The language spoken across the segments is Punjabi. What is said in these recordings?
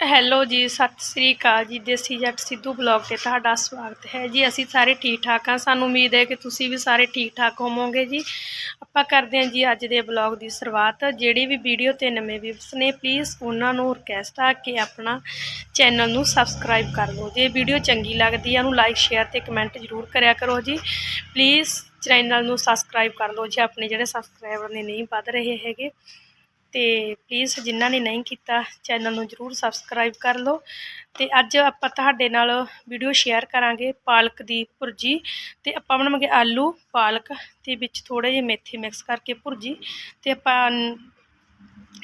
ਹੈਲੋ ਜੀ, ਸਤਿ ਸ੍ਰੀ ਅਕਾਲ ਜੀ, ਦੇਸੀ ਜੱਟ ਸਿੱਧੂ ਬਲੌਗ ਤੇ ਤੁਹਾਡਾ ਸਵਾਗਤ ਹੈ ਜੀ। ਅਸੀਂ ਸਾਰੇ ਠੀਕ ਠਾਕ ਹਾਂ। ਸਾਨੂੰ ਉਮੀਦ ਹੈ ਕਿ ਤੁਸੀਂ ਵੀ ਸਾਰੇ ਠੀਕ ਠਾਕ ਹੋਵੋਗੇ ਜੀ। ਆਪਾਂ ਕਰਦੇ ਹਾਂ ਜੀ ਅੱਜ ਦੇ ਬਲੌਗ ਦੀ ਸ਼ੁਰੂਆਤ। ਜਿਹੜੀ ਵੀ ਵੀਡੀਓ ਤੇ ਨਵੇਂ ਵਿਊਸ ਨੇ ਪਲੀਜ਼ ਉਹਨਾਂ ਨੂੰ ਰਿਕਵੈਸਟ ਆ ਕਿ ਆਪਣਾ ਚੈਨਲ ਨੂੰ ਸਬਸਕ੍ਰਾਈਬ ਕਰ ਲਓ ਜੇ। ਵੀਡੀਓ ਚੰਗੀ ਲੱਗਦੀ ਹੈ ਉਹਨੂੰ ਲਾਈਕ ਸ਼ੇਅਰ ਤੇ ਕਮੈਂਟ ਜ਼ਰੂਰ ਕਰਿਆ ਕਰੋ ਜੀ। ਪਲੀਜ਼ ਚੈਨਲ ਨੂੰ ਸਬਸਕ੍ਰਾਈਬ ਕਰ ਲਓ ਜੇ। ਆਪਣੇ ਜਿਹੜੇ ਸਬਸਕ੍ਰਾਈਬਰ ਨੇ, ਨਹੀਂ ਵੱਧ ਰਹੇ ਹੈਗੇ। ਤੇ ਪਲੀਜ਼ ਜਿਨ੍ਹਾਂ ਨੇ ਨਹੀਂ ਕੀਤਾ ਚੈਨਲ ਨੂੰ ਜਰੂਰ ਸਬਸਕ੍ਰਾਈਬ ਕਰ ਲਓ। ਤੇ ਅੱਜ ਆਪਾਂ ਤੁਹਾਡੇ ਨਾਲ ਵੀਡੀਓ ਸ਼ੇਅਰ ਕਰਾਂਗੇ ਪਾਲਕ ਦੀ ਭੁਰਜੀ ਤੇ ਆਪਾਂ ਬਣਾਵਾਂਗੇ ਆਲੂ, ਪਾਲਕ ਤੇ ਵਿੱਚ ਥੋੜੇ ਜਿਹੇ ਮੇਥੇ ਮਿਕਸ ਕਰਕੇ ਭੁਰਜੀ ਤੇ ਆਪਾਂ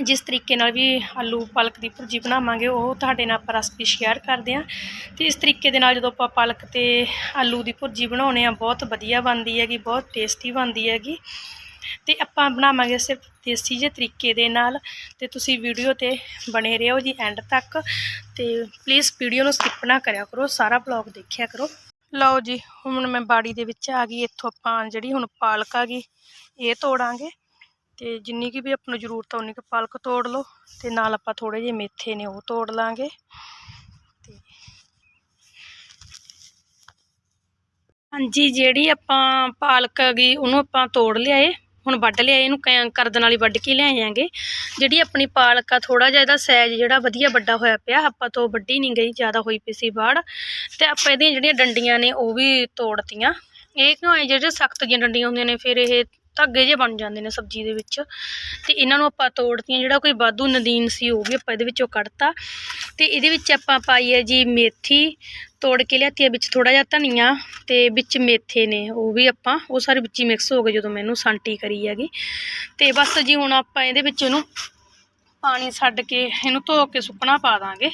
ਜਿਸ ਤਰੀਕੇ ਨਾਲ ਵੀ ਆਲੂ, ਪਾਲਕ ਦੀ ਭੁਰਜੀ ਬਣਾਵਾਂਗੇ, ਉਹ ਤੁਹਾਡੇ ਨਾਲ ਆਪਾਂ ਰੈਸਪੀ ਸ਼ੇਅਰ ਕਰਦੇ ਹਾਂ। ਤੇ ਇਸ ਤਰੀਕੇ ਦੇ ਨਾਲ ਜਦੋਂ ਆਪਾਂ ਪਾਲਕ ਤੇ ਆਲੂ ਦੀ ਭੁਰਜੀ ਬਣਾਉਣੇ ਆ ਬਹੁਤ ਵਧੀਆ ਬਣਦੀ ਹੈਗੀ, ਬਹੁਤ ਟੇਸਟੀ ਬਣਦੀ ਹੈਗੀ। ਤੇ ਆਪਾਂ ਬਣਾਵਾਂਗੇ ਸਿਰਫ ਦੇਸੀ ਜਿਹੇ ਤਰੀਕੇ ਦੇ ਨਾਲ ਤੇ ਤੁਸੀਂ ਵੀਡੀਓ ਤੇ ਬਣੇ ਰਹੋ ਜੀ ਐਂਡ ਤੱਕ ਤੇ ਪਲੀਜ਼ ਵੀਡੀਓ ਨੂੰ ਸਕਿਪ ਨਾ ਕਰਿਆ ਕਰੋ, ਸਾਰਾ ਬਲੌਗ ਦੇਖਿਆ ਕਰੋ। ਲਓ ਜੀ, ਹੁਣ ਮੈਂ ਬਾੜੀ ਦੇ ਵਿੱਚ ਆ ਗਈ, ਇੱਥੋਂ ਆਪਾਂ ਜਿਹੜੀ ਹੁਣ ਪਾਲਕ ਆ ਗਈ, ਇਹ ਤੋੜਾਂਗੇ ਤੇ ਜਿੰਨੀ ਕੀ ਵੀ ਆਪਾਂ ਨੂੰ ਜ਼ਰੂਰਤ ਆ, ਉਨੀ ਕੁ ਪਾਲਕ ਤੋੜ ਲਓ ਤੇ ਨਾਲ ਆਪਾਂ ਥੋੜੇ ਜਿਹੇ ਮੇਥੇ ਨੇ ਉਹ ਤੋੜ ਲਾਂਗੇ ਤੇ ਹਾਂਜੀ, ਜਿਹੜੀ ਆਪਾਂ ਪਾਲਕ ਗਈ, ਉਹਨੂੰ ਆਪਾਂ ਤੋੜ ਲਿਆਏ। ਹੁਣ ਵੱਢ ਲਿਆ, ਇਹਨੂੰ ਕ- ਕਰਦ ਨਾਲ ਹੀ ਵੱਢ ਕੇ ਲਿਆਏਾਂਗੇ ਜਿਹੜੀ ਆਪਣੀ ਪਾਲਕ ਆ ਥੋੜਾ ਜਿਹਾ ਇਹਦਾ ਸਾਈਜ਼ ਜਿਹੜਾ ਵਧੀਆ ਵੱਡਾ ਹੋਇਆ ਪਿਆ, ਆਪਾਂ ਤੋਂ ਵੱਡੀ ਨਹੀਂ ਗਈ, ਜ਼ਿਆਦਾ ਹੋਈ ਪਈ ਸੀ ਬਾੜ ਤੇ ਆਪਾਂ ਇਹਦੀਆਂ ਜਿਹੜੀਆਂ ਡੰਡੀਆਂ ਨੇ ਉਹ ਵੀ ਤੋੜਤੀਆਂ। ਇਹ ਕਿਉਂ ਹੈ ਜਿਹੜੇ ਸਖਤ ਦੀਆਂ ਡੰਡੀਆਂ ਹੁੰਦੀਆਂ ਨੇ, ਫਿਰ ਇਹ ਧਾਗੇ ਜੇ ਬਣ ਜਾਂਦੇ ਨੇ ਸਬਜ਼ੀ ਦੇ ਵਿੱਚ ਤੇ ਇਹਨਾਂ ਨੂੰ ਆਪਾਂ ਤੋੜਤੀਆਂ, ਜਿਹੜਾ ਕੋਈ ਵਾਧੂ ਨਦੀਨ ਸੀ ਉਹ ਵੀ ਆਪਾਂ ਇਹਦੇ ਵਿੱਚੋਂ ਕੱਢਤਾ ਤੇ ਇਹਦੇ ਵਿੱਚ ਆਪਾਂ ਪਾਈ ਹੈ ਜੀ ਮੇਥੀ, ਤੋੜ ਕੇ ਲਿਆਤੀ ਵਿੱਚ ਥੋੜਾ ਜਿਹਾ ਧਨੀਆ ਤੇ ਵਿੱਚ ਮੇਥੇ ਨੇ, ਉਹ ਵੀ ਆਪਾਂ, ਉਹ ਸਾਰੇ ਵਿੱਚ ਹੀ ਮਿਕਸ ਹੋ ਗਏ ਜਦੋਂ ਮੈਨੂੰ ਸਾਂਟੀ ਕਰੀ ਹੈਗੀ। ਤੇ ਬਸ ਜੀ ਹੁਣ ਆਪਾਂ ਇਹਦੇ ਵਿੱਚ ਇਹਨੂੰ ਪਾਣੀ ਛੱਡ ਕੇ ਇਹਨੂੰ ਧੋ ਕੇ ਸੁੱਕਣਾ ਪਾ ਦਾਂਗੇ।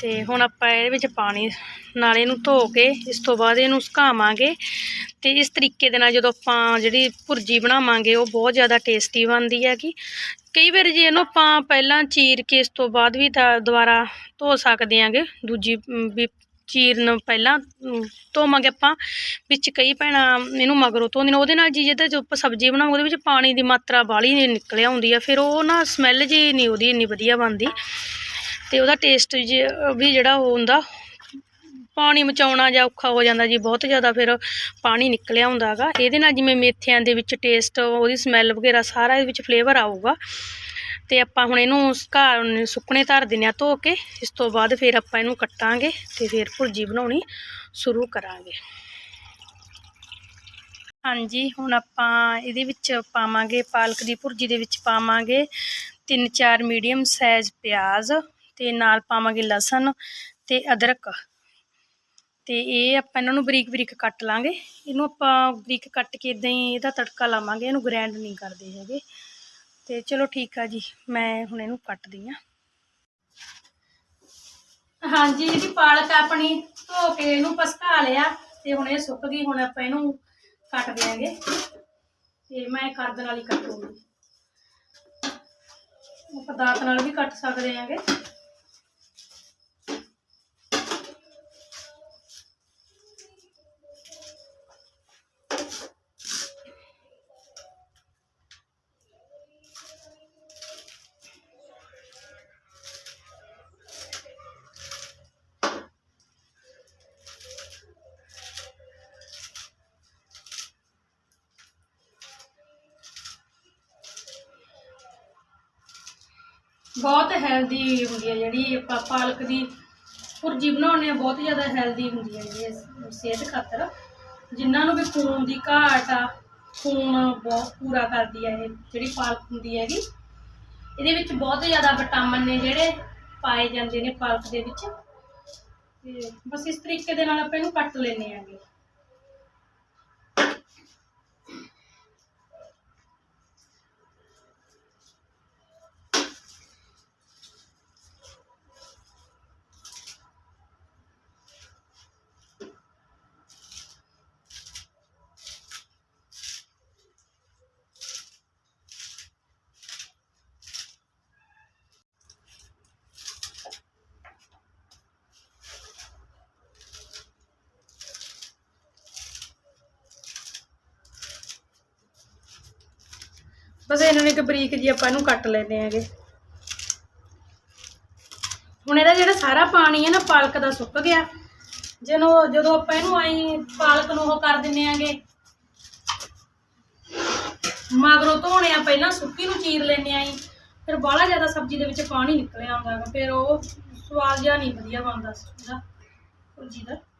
ਤੇ ਹੁਣ ਆਪਾਂ ਇਹਦੇ ਵਿੱਚ ਪਾਣੀ ਨਾਲ ਇਹਨੂੰ ਧੋ ਕੇ ਇਸ ਤੋਂ ਬਾਅਦ ਇਹਨੂੰ ਸੁਕਾਵਾਂਗੇ ਤੇ ਇਸ ਤਰੀਕੇ ਦੇ ਨਾਲ ਜਦੋਂ ਆਪਾਂ ਜਿਹੜੀ ਭੁਰਜੀ ਬਣਾਵਾਂਗੇ, ਉਹ ਬਹੁਤ ਜ਼ਿਆਦਾ ਟੇਸਟੀ ਬਣਦੀ ਹੈਗੀ। ਕਈ ਵਾਰ ਜੇ ਇਹਨੂੰ ਆਪਾਂ ਪਹਿਲਾਂ ਚੀਰ ਕੇ ਇਸ ਤੋਂ ਬਾਅਦ ਵੀ ਤਾਂ ਦੁਬਾਰਾ ਧੋ ਸਕਦੇ ਆਂਗੇ ਦੂਜੀ ਵੀ ਚੀਰਨ ਪਹਿਲਾਂ ਧੋਵਾਂਗੇ ਆਪਾਂ, ਵਿੱਚ ਕਈ ਭੈਣਾਂ ਇਹਨੂੰ ਮਗਰੋਂ ਧੋਂਦੇ ਨੇ, ਉਹਦੇ ਨਾਲ ਜੀ ਜਿਹਦੇ ਜੋ ਆਪਾਂ ਸਬਜ਼ੀ ਬਣਾਉਂਦੇ ਉਹਦੇ ਵਿੱਚ ਪਾਣੀ ਦੀ ਮਾਤਰਾ ਬਾਹਲੀ ਨਿਕਲਿਆ ਹੁੰਦੀ ਆ, ਫਿਰ ਉਹ ਨਾ ਸਮੈਲ ਜੀ ਨਹੀਂ ਉਹਦੀ ਇੰਨੀ ਵਧੀਆ ਬਣਦੀ। ਤੇ ਉਹਦਾ ਟੇਸਟ ਵੀ ਜਿਹੜਾ ਉਹ ਹੁੰਦਾ, ਪਾਣੀ ਮਚਾਉਣਾ ਜਾਂ ਔਖਾ ਹੋ ਜਾਂਦਾ ਜੀ ਬਹੁਤ ਜ਼ਿਆਦਾ, ਫਿਰ ਪਾਣੀ ਨਿਕਲਿਆ ਹੁੰਦਾ ਹੈਗਾ। ਇਹਦੇ ਨਾਲ ਜਿਵੇਂ ਮੇਥਿਆਂ ਦੇ ਵਿੱਚ ਟੇਸਟ ਉਹਦੀ ਸਮੈਲ ਵਗੈਰਾ ਸਾਰਾ ਇਹਦੇ ਵਿੱਚ ਫਲੇਵਰ ਆਊਗਾ। ਤੇ ਆਪਾਂ ਹੁਣ ਇਹਨੂੰ ਸੁਕਾ ਸੁੱਕਣੇ ਧਰ ਦਿੰਦੇ ਹਾਂ ਧੋ ਕੇ, ਇਸ ਤੋਂ ਬਾਅਦ ਫਿਰ ਆਪਾਂ ਇਹਨੂੰ ਕੱਟਾਂਗੇ ਤੇ ਫਿਰ ਭੁਰਜੀ ਬਣਾਉਣੀ ਸ਼ੁਰੂ ਕਰਾਂਗੇ। ਹਾਂਜੀ, ਹੁਣ ਆਪਾਂ ਇਹਦੇ ਵਿੱਚ ਪਾਵਾਂਗੇ, ਪਾਲਕ ਦੀ ਭੁਰਜੀ ਦੇ ਵਿੱਚ ਪਾਵਾਂਗੇ ਤਿੰਨ ਚਾਰ ਮੀਡੀਅਮ ਸਾਈਜ਼ ਪਿਆਜ਼। ਤੇ ਨਾਲ ਪਾਵਾਂਗੇ ਲਸਣ ਤੇ ਅਦਰਕ। ਤੇ ਇਹ ਆਪਾਂ ਇਹਨਾਂ ਨੂੰ ਬਰੀਕ ਬਰੀਕ ਕੱਟ ਲਾਂਗੇ। ਇਹਨੂੰ ਆਪਾਂ ਬਰੀਕ ਕੱਟ ਕੇ ਇਦਾਂ ਹੀ ਇਹਦਾ ਤੜਕਾ ਲਾਵਾਂਗੇ, ਇਹਨੂੰ ਗ੍ਰੈਂਡ ਨਹੀਂ ਕਰਦੇ ਹੈਗੇ। ਤੇ ਚਲੋ ਠੀਕ ਆ ਜੀ, ਮੈਂ ਹੁਣ ਇਹਨੂੰ ਕੱਟਦੀ ਆ। ਹਾਂਜੀ ਜਿਹੜੀ ਪਾਲਕ ਆਪਣੀ ਧੋ ਕੇ ਇਹਨੂੰ ਪਸਕਾ ਲਿਆ ਤੇ ਹੁਣ ਇਹ ਸੁੱਕ ਗਈ, ਹੁਣ ਆਪਾਂ ਇਹਨੂੰ ਕੱਟ ਦਿਆਂਗੇ। ਤੇ ਮੈਂ ਕਰਦ ਨਾਲ ਹੀ ਕੱਟੂਗੀ। ਆਪਾਂ ਦਾਤ ਨਾਲ ਵੀ ਕੱਟ ਸਕਦੇ ਆਂਗੇ ਬਹੁਤ ਹੈਲਦੀ ਹੁੰਦੀ ਹੈ ਜਿਹੜੀ ਆਪਾਂ ਪਾਲਕ ਦੀ ਭੁਰਜੀ ਬਣਾਉਂਦੇ ਆ ਬਹੁਤ ਜ਼ਿਆਦਾ ਹੈਲਦੀ ਹੁੰਦੀ ਹੈ ਇਹ ਸਿਹਤ ਖਾਤਰ। ਜਿਨ੍ਹਾਂ ਨੂੰ ਵੀ ਖੂਨ ਦੀ ਘਾਟ ਆ, ਖੂਨ ਬਹੁਤ ਪੂਰਾ ਕਰਦੀ ਹੈ ਇਹ ਜਿਹੜੀ ਪਾਲਕ ਹੁੰਦੀ ਹੈਗੀ। ਇਹਦੇ ਵਿੱਚ ਬਹੁਤ ਜ਼ਿਆਦਾ ਵਿਟਾਮਿਨ ਨੇ ਜਿਹੜੇ ਪਾਏ ਜਾਂਦੇ ਨੇ ਪਾਲਕ ਦੇ ਵਿੱਚ। ਤੇ ਬਸ ਇਸ ਤਰੀਕੇ ਦੇ ਨਾਲ ਆਪਾਂ ਇਹਨੂੰ ਕੱਟ ਲੈਣੇ ਆਂਗੇ ਬਸ ਇਹਨਾਂ ਨੇ ਇੱਕ ਬਰੀਕ ਜੀ ਆਪਾਂ ਇਹਨੂੰ ਕੱਟ ਲੈਣੇ ਹੈਗੇ। ਹੁਣ ਇਹਦਾ ਜਿਹੜਾ ਸਾਰਾ ਪਾਣੀ ਹੈ ਨਾ, ਪਾਲਕ ਦਾ ਸੁੱਕ ਗਿਆ। ਜਦੋਂ ਜਦੋਂ ਆਪਾਂ ਇਹਨੂੰ ਆਈ ਪਾਲਕ ਨੂੰ ਉਹ ਕਰ ਦਿੰਨੇ ਆਂਗੇ ਮਗਰੋਂ ਧੋਣੇ ਆ, ਪਹਿਲਾਂ ਸੁੱਕੀ ਨੂੰ ਚੀਰ ਲੈਣੇ ਆਈ ਫਿਰ ਬਾਹਲਾ ਜ਼ਿਆਦਾ ਸਬਜ਼ੀ ਦੇ ਵਿੱਚ ਪਾਣੀ ਨਿਕਲਿਆ ਆਉਂਦਾ ਫਿਰ ਉਹ ਸਵਾਦ ਜਿਹਾ ਨਹੀਂ ਵਧੀਆ ਬਣਦਾ, ਸਬਜ਼ੀ ਦਾ ਆਪਾਂ ਇਹਨੂੰ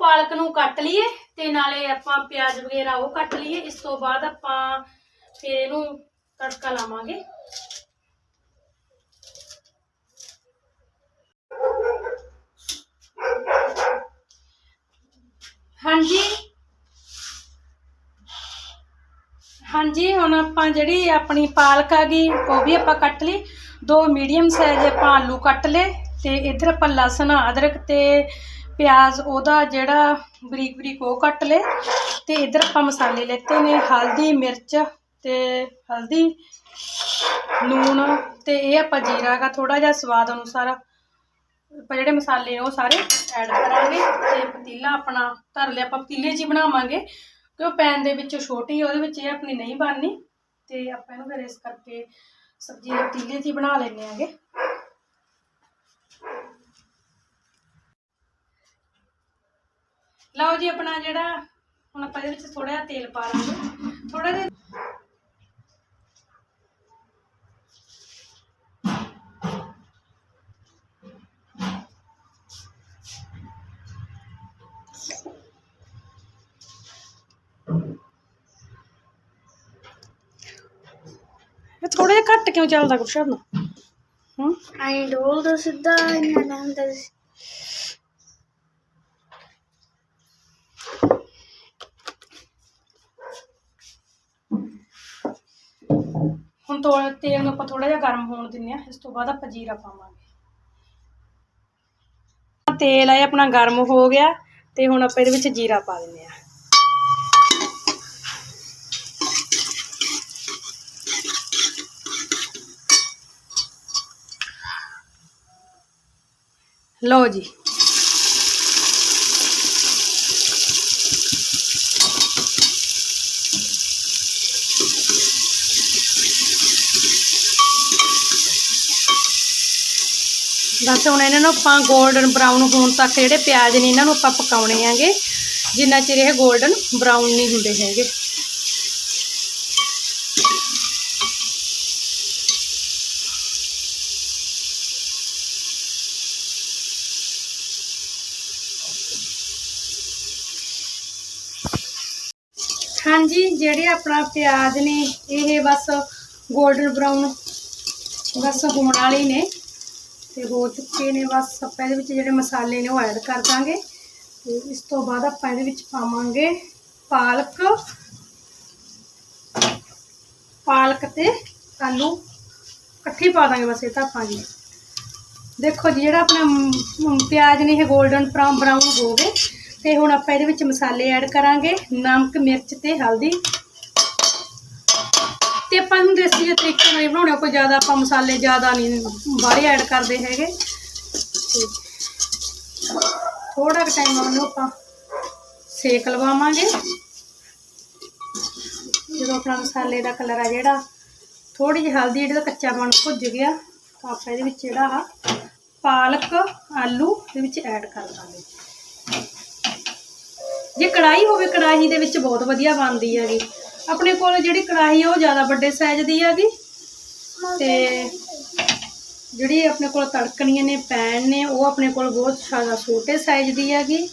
ਪਾਲਕ ਨੂੰ ਕੱਟ ਲਈਏ ਤੇ ਨਾਲੇ ਆਪਾਂ ਪਿਆਜ਼ ਵਗੈਰਾ ਉਹ ਕੱਟ ਲਈਏ। ਇਸ ਤੋਂ ਬਾਅਦ ਆਪਾਂ ਫਿਰ ਇਹਨੂੰ ਤੜਕਾ ਲਾਵਾਂਗੇ। ਹਾਂਜੀ। ਹਾਂਜੀ, ਹੁਣ ਆਪਾਂ ਜਿਹੜੀ ਆਪਣੀ ਪਾਲਕ ਆ ਗਈ, ਉਹ ਵੀ ਆਪਾਂ ਕੱਟ ਲਈ। ਦੋ ਮੀਡੀਅਮ ਸਾਈਜ਼ ਆਪਾਂ ਆਲੂ ਕੱਟ ਲਏ ਤੇ ਇੱਧਰ ਆਪਾਂ ਲਸਣ, ਅਦਰਕ ਤੇ ਪਿਆਜ਼ ਉਹਦਾ ਜਿਹੜਾ ਬਰੀਕ ਬਰੀਕ ਉਹ ਕੱਟ ਲਏ ਤੇ ਇੱਧਰ ਆਪਾਂ ਮਸਾਲੇ ਲੈਤੇ ਨੇ ਹਲਦੀ, ਮਿਰਚ ਤੇ ਹਲਦੀ, ਲੂਣ ਤੇ ਇਹ ਆਪਾਂ ਜੀਰਾ ਦਾ ਥੋੜਾ ਜਿਹਾ ਸਵਾਦ ਅਨੁਸਾਰ ਆਪਾਂ ਜਿਹੜੇ ਮਸਾਲੇ ਨੇ ਉਹ ਸਾਰੇ ਐਡ ਕਰਾਂਗੇ ਤੇ ਪਤੀਲਾ ਆਪਣਾ ਧਰ ਲਿਆ, ਆਪਾਂ ਪਤੀਲੇ 'ਚ ਹੀ ਬਣਾਵਾਂਗੇ ਕਿ ਉਹ ਪੈਨ ਦੇ ਵਿੱਚੋਂ ਛੋਟੀ ਉਹਦੇ ਵਿੱਚ ਇਹ ਆਪਣੀ ਨਹੀਂ ਬਣਨੀ ਤੇ ਆਪਾਂ ਇਹਨੂੰ ਫਿਰ ਇਸ ਕਰਕੇ ਸਬਜ਼ੀ ਦੇ ਪਤੀਲੇ 'ਚ ਹੀ ਬਣਾ ਲੈਂਦੇ ਆਂਗੇ ਲਓ ਜੀ ਆਪਣਾ ਜਿਹੜਾ, ਹੁਣ ਆਪਾਂ ਇਹਦੇ ਵਿੱਚ ਥੋੜਾ ਜਿਹਾ ਤੇਲ ਪਾ ਲਾਂਗੇ। ਥੋੜਾ ਜਿਹਾ ਇਹ ਥੋੜਾ ਜਿਹਾ ਘੱਟ ਕਿਉਂ ਚੱਲਦਾ ਗੁਰਸ਼ਰਨ? ਨੂੰ ਹੂੰ? ਆਈ ਡੋਲ ਦੋ ਸਿੱਧਾ, ਇੰਨਾ ਦਾ ਹੁੰਦਾ ਸੀ। ਹੁਣ ਤੋਂ ਤੇਲ ਨੂੰ ਆਪਾਂ ਥੋੜਾ ਜਿਹਾ ਗਰਮ ਹੋਣ ਦਿੰਨੇ ਆ ਇਸ ਤੋਂ ਬਾਅਦ ਆਪਾਂ ਜੀਰਾ ਪਾਵਾਂਗੇ। ਤੇਲ ਆ ਆਪਣਾ ਗਰਮ ਹੋ ਗਿਆ ਤੇ ਹੁਣ ਆਪਾਂ ਇਹਦੇ ਵਿੱਚ ਜੀਰਾ ਪਾ ਦਿੰਨੇ ਆ ਲਓ ਜੀ। ਬਸ ਹੁਣ ਇਹਨਾਂ ਨੂੰ ਆਪਾਂ ਗੋਲਡਨ ਬਰਾਊਨ ਹੋਣ ਤੱਕ ਜਿਹੜੇ ਪਿਆਜ਼ ਨੇ, ਇਹਨਾਂ ਨੂੰ ਆਪਾਂ ਪਕਾਉਣੇ ਆਂਗੇ ਜਿੰਨਾ ਚਿਰ ਇਹ ਗੋਲਡਨ ਬਰਾਊਨ ਨਹੀਂ ਹੁੰਦੇ ਹੈਗੇ। ਹਾਂਜੀ, ਜਿਹੜੇ ਆਪਣਾ ਪਿਆਜ਼ ਨੇ, ਇਹ ਬਸ ਗੋਲਡਨ ਬਰਾਊਨ ਬਸ ਹੋਣ ਵਾਲੇ ਨੇ। ਤੇ ਹੋ ਚੁੱਕੇ ਨੇ ਬਸ। ਆਪਾਂ ਇਹਦੇ ਵਿੱਚ ਜਿਹੜੇ ਮਸਾਲੇ ਨੇ ਉਹ ਐਡ ਕਰ ਦਾਂਗੇ। ਤੇ ਇਸ ਤੋਂ ਬਾਅਦ ਆਪਾਂ ਇਹਦੇ ਵਿੱਚ ਪਾਵਾਂਗੇ ਪਾਲਕ। ਪਾਲਕ ਤੇ ਆਲੂ। ਇਕੱਠੇ ਪਾ ਦਾਂਗੇ ਬਸ ਇਹ ਤਾਂ ਆਪਾਂ ਜੀ। ਦੇਖੋ ਜੀ, ਜਿਹੜਾ ਆਪਣਾ ਪਿਆਜ਼ ਨੇ ਇਹ 골ਡਨ ਬਰਾਊਨ ਹੋ ਗਏ। ਤੇ ਹੁਣ ਆਪਾਂ ਇਹਦੇ ਵਿੱਚ ਮਸਾਲੇ ਐਡ ਕਰਾਂਗੇ। ਨਮਕ, ਮਿਰਚ ਤੇ ਹਲਦੀ। ਤੇ ਆਪਾਂ ਨੂੰ ਦੇਸੀ ਜਿਹੇ ਤਰੀਕੇ ਨਾਲ ਹੀ ਬਣਾਉਣੇ ਆ, ਕੋਈ ਜ਼ਿਆਦਾ ਆਪਾਂ ਮਸਾਲੇ ਜ਼ਿਆਦਾ ਨਹੀਂ ਬਾਹਲੇ ਐਡ ਕਰਦੇ ਹੈਗੇ। ਤੇ ਥੋੜਾ ਕੁ ਟਾਈਮ ਉਹਨੂੰ ਆਪਾਂ ਸੇਕ ਲਵਾਵਾਂਗੇ। ਜਦੋਂ ਆਪਣਾ ਮਸਾਲੇ ਦਾ ਕਲਰ ਆ ਜਿਹੜਾ ਥੋੜੀ ਜਿਹੀ ਹਲਦੀ ਜਿਹੜਾ ਕੱਚਾ ਬਣ ਭੁੱਜ ਗਿਆ ਤਾਂ ਆਪਾਂ ਇਹਦੇ ਵਿੱਚ ਜਿਹੜਾ ਆ ਪਾਲਕ ਆਲੂ ਦੇ ਵਿੱਚ ਐਡ ਕਰ ਦਾਂਗੇ। ਜੇ ਕੜਾਈ ਹੋਵੇ ਕੜਾਹੀ ਦੇ ਵਿੱਚ ਬਹੁਤ ਵਧੀਆ ਬਣਦੀ ਹੈਗੀ। ਆਪਣੇ ਕੋਲ ਜਿਹੜੀ ਕੜਾਹੀ ਉਹ ਜ਼ਿਆਦਾ ਵੱਡੇ ਸਾਈਜ਼ ਦੀ ਹੈਗੀ। ਤੇ ਜਿਹੜੀ ਆਪਣੇ ਕੋਲ ਤੜਕਣੀਆਂ ਨੇ ਪੈਨ ਨੇ ਉਹ ਆਪਣੇ ਕੋਲ ਬਹੁਤ ਜ਼ਿਆਦਾ ਛੋਟੇ ਸਾਈਜ਼ ਦੀ ਹੈਗੀ।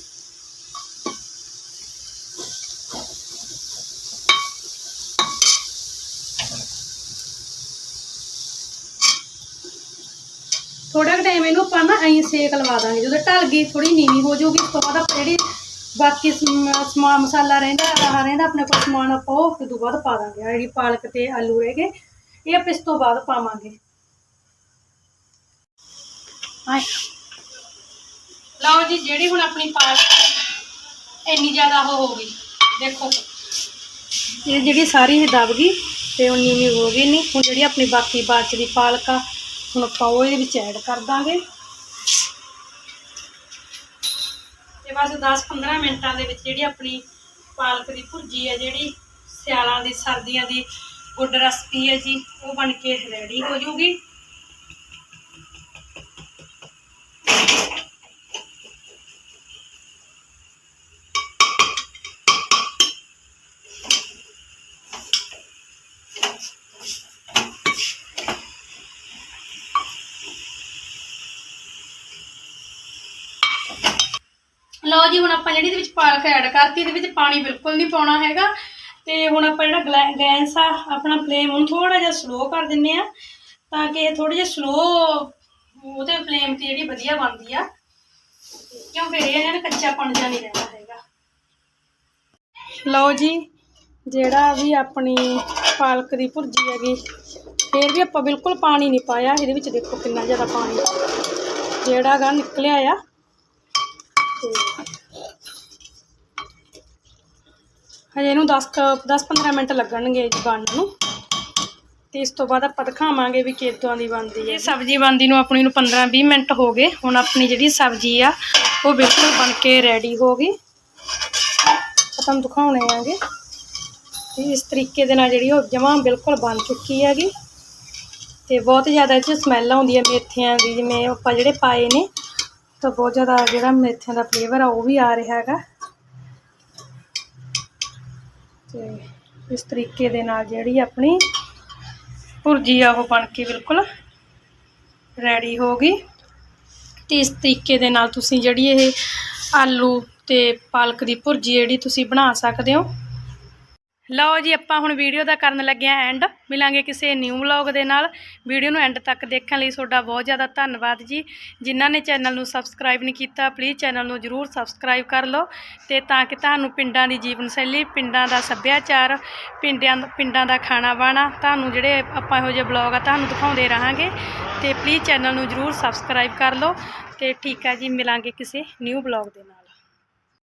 ਥੋੜਾ ਟਾਈਮ ਇਹਨੂੰ ਆਪਾਂ ਨਾ ਐਂ ਸੇਕ ਲਵਾ ਦਾਂਗੇ। ਜਦੋਂ ਢਲ ਗਈ ਥੋੜੀ ਨੀਵੀਂ ਹੋ ਜਾਊਗੀ ਉਸ ਤੋਂ ਜਿਹੜੀ ਬਾਕੀ ਸਮਾਨ ਮਸਾਲਾ ਰਹਿੰਦਾ ਆਹ ਰਹਿੰਦਾ, ਆਪਣੇ ਕੋਲ ਸਮਾਨ ਆਪਾਂ ਉਹ ਫਿਰ ਤੋਂ ਬਾਅਦ ਪਾ ਦਾਂਗੇ। ਆਹ ਜਿਹੜੀ ਪਾਲਕ ਤੇ ਆਲੂ ਰਹਿ ਗਏ ਇਹ ਆਪਾਂ ਇਸ ਤੋਂ ਬਾਅਦ ਪਾਵਾਂਗੇ। ਆਏ। ਲਓ ਜੀ, ਜਿਹੜੀ ਹੁਣ ਆਪਣੀ ਪਾਲਕ ਇੰਨੀ ਜ਼ਿਆਦਾ ਉਹ ਹੋ ਗਈ, ਦੇਖੋ। ਇਹ ਜਿਹੜੀ ਸਾਰੀ ਇਹ ਦਬ ਗਈ, ਤੇ ਉਹ ਨੀਵੀਂ ਹੋ ਗਈ ਨਹੀਂ ਹੁਣ ਜਿਹੜੀ ਆਪਣੀ ਬਾਕੀ ਬਾਅਦ ਦੀ ਪਾਲਕ ਆ, ਹੁਣ ਆਪਾਂ ਉਹ ਇਹਦੇ ਵਿੱਚ ਐਡ ਕਰ ਦਾਂਗੇ। ਤੇ ਬਸ 10-15 ਮਿੰਟਾਂ ਦੇ ਵਿੱਚ ਜਿਹੜੀ ਆਪਣੀ ਪਾਲਕ ਦੀ ਭੁਰਜੀ ਹੈ, ਜਿਹੜੀ ਸਿਆਲਾਂ ਦੀ, ਸਰਦੀਆਂ ਦੀ ਗੁੱਡ ਰੈਸਪੀ ਹੈ ਜੀ, ਉਹ ਬਣ ਕੇ ਰੈਡੀ ਹੋ ਜੂਗੀ। ਲਓ ਜੀ, ਹੁਣ ਆਪਾਂ ਜਿਹੜੀ ਇਹਦੇ ਵਿੱਚ ਪਾਲਕ ਐਡ ਕਰਤੀ, ਇਹਦੇ ਵਿੱਚ ਪਾਣੀ ਬਿਲਕੁਲ ਨਹੀਂ ਪਾਉਣਾ ਹੈਗਾ। ਤੇ ਹੁਣ ਆਪਾਂ ਜਿਹੜਾ ਗੈਸ ਆ, ਆਪਣਾ ਫਲੇਮ ਨੂੰ ਥੋੜਾ ਜਿਹਾ ਸਲੋ ਕਰ ਦਿੰਨੇ ਆ, ਤਾਂ ਕਿ ਇਹ ਜਿਹੀ ਜਿਹਾ ਸਲੋ ਉਹਦੇ ਫਲੇਮ ਤੇ ਜਿਹੜੀ ਵਧੀਆ ਬਣਦੀ ਆ। ਕਿਉਂ ਇਹ ਨਾ ਕੱਚਾ ਪਣ ਜਾ ਨਹੀਂ ਰਹਿੰਦਾ ਹੈਗਾ। ਲਓ ਜੀ, ਜਿਹੜਾ ਵੀ ਆਪਣੀ ਪਾਲਕ ਦੀ ਭੁਰਜੀ ਹੈਗੀ, ਫਿਰ ਵੀ ਆਪਾਂ ਬਿਲਕੁਲ ਪਾਣੀ ਨਹੀਂ ਪਾਇਆ। ਇਹਦੇ ਵਿੱਚ ਦੇਖੋ ਕਿੰਨਾ ਜ਼ਿਆਦਾ ਪਾਣੀ ਜਿਹੜਾ ਗਾ ਨਿਕਲਿਆ ਆ। ਤੇ ਹਜੇ ਇਹਨੂੰ 10 10-15 ਮਿੰਟ ਲੱਗਣਗੇ ਬਣਨ ਨੂੰ। ਤੇ ਇਸ ਤੋਂ ਬਾਅਦ ਆਪਾਂ ਦਿਖਾਵਾਂਗੇ ਵੀ ਕਿੱਦਾਂ ਦੀ ਬਣਦੀ ਹੈ ਇਹ ਸਬਜ਼ੀ ਬਣਦੀ ਨੂੰ ਆਪਣੀ ਨੂੰ 15-20 ਮਿੰਟ ਹੋ ਗਏ। ਹੁਣ ਆਪਣੀ ਜਿਹੜੀ ਸਬਜ਼ੀ ਆ ਉਹ ਬਿਲਕੁਲ ਬਣ ਕੇ ਰੈਡੀ ਹੋ ਗਈ। ਤੁਹਾਨੂੰ ਦਿਖਾਉਣੇ ਆਂਗੇ। ਇਸ ਤਰੀਕੇ ਦੇ ਨਾਲ ਜਿਹੜੀ ਉਹ ਜਮਾਂ ਬਿਲਕੁਲ ਬਣ ਚੁੱਕੀ ਹੈਗੀ। ਤੇ ਬਹੁਤ ਜ਼ਿਆਦਾ ਇਹ 'ਚ ਸਮੈਲ ਆਉਂਦੀ ਹੈ ਮੇਥਿਆਂ ਦੀ ਜਿਵੇਂ ਆਪਾਂ ਜਿਹੜੇ ਪਾਏ ਨੇ ਤਾਂ ਬਹੁਤ ਜ਼ਿਆਦਾ ਜਿਹੜਾ ਮੇਥਿਆਂ ਦਾ ਫਲੇਵਰ ਆ ਉਹ ਵੀ ਆ ਰਿਹਾ ਹੈਗਾ। ਤੇ ਇਸ ਤਰੀਕੇ ਦੇ ਨਾਲ ਜਿਹੜੀ ਆਪਣੀ ਭੁਰਜੀ ਆ ਉਹ ਬਣ ਕੇ ਬਿਲਕੁਲ ਰੈਡੀ ਹੋ ਗਈ। ਤੇ ਇਸ ਤਰੀਕੇ ਦੇ ਨਾਲ ਤੁਸੀਂ ਜਿਹੜੀ ਇਹ ਆਲੂ ਤੇ ਪਾਲਕ ਦੀ ਭੁਰਜੀ ਜਿਹੜੀ ਤੁਸੀਂ ਬਣਾ ਸਕਦੇ ਹੋ। ਲਓ ਜੀ, ਆਪਾਂ ਹੁਣ ਵੀਡੀਓ ਦਾ ਕਰਨ ਲੱਗੇ ਐਂਡ ਮਿਲਾਂਗੇ ਕਿਸੇ ਨਿਊ ਵਲੌਗ ਦੇ ਨਾਲ। ਵੀਡੀਓ ਨੂੰ ਐਂਡ ਤੱਕ ਦੇਖਣ ਲਈ ਤੁਹਾਡਾ ਬਹੁਤ ਜ਼ਿਆਦਾ ਧੰਨਵਾਦ ਜੀ। ਜਿਨ੍ਹਾਂ ਨੇ ਚੈਨਲ ਨੂੰ ਸਬਸਕ੍ਰਾਈਬ ਨਹੀਂ ਕੀਤਾ ਪਲੀਜ਼ ਚੈਨਲ ਨੂੰ ਜਰੂਰ ਸਬਸਕ੍ਰਾਈਬ ਕਰ ਲਓ ਤੇ ਤਾਂ ਕਿ ਤੁਹਾਨੂੰ ਪਿੰਡਾਂ ਦੀ ਜੀਵਨ ਸ਼ੈਲੀ, ਪਿੰਡਾਂ ਦਾ ਸੱਭਿਆਚਾਰ ਪਿੰਡਾਂ ਪਿੰਡਾਂ ਦਾ ਖਾਣਾ ਬਾਣਾ ਤੁਹਾਨੂੰ ਜਿਹੜੇ ਆਪਾਂ ਇਹੋ ਜਿਹੇ ਵਲੌਗ ਆ ਤੁਹਾਨੂੰ ਦਿਖਾਉਂਦੇ ਰਹਾਂਗੇ। ਤੇ ਪਲੀਜ਼ ਚੈਨਲ ਨੂੰ ਜਰੂਰ ਸਬਸਕ੍ਰਾਈਬ ਕਰ ਲਓ। ਤੇ ਠੀਕ ਆ ਜੀ, ਮਿਲਾਂਗੇ ਕਿਸੇ ਨਿਊ ਵਲੌਗ ਦੇ ਨਾਲ।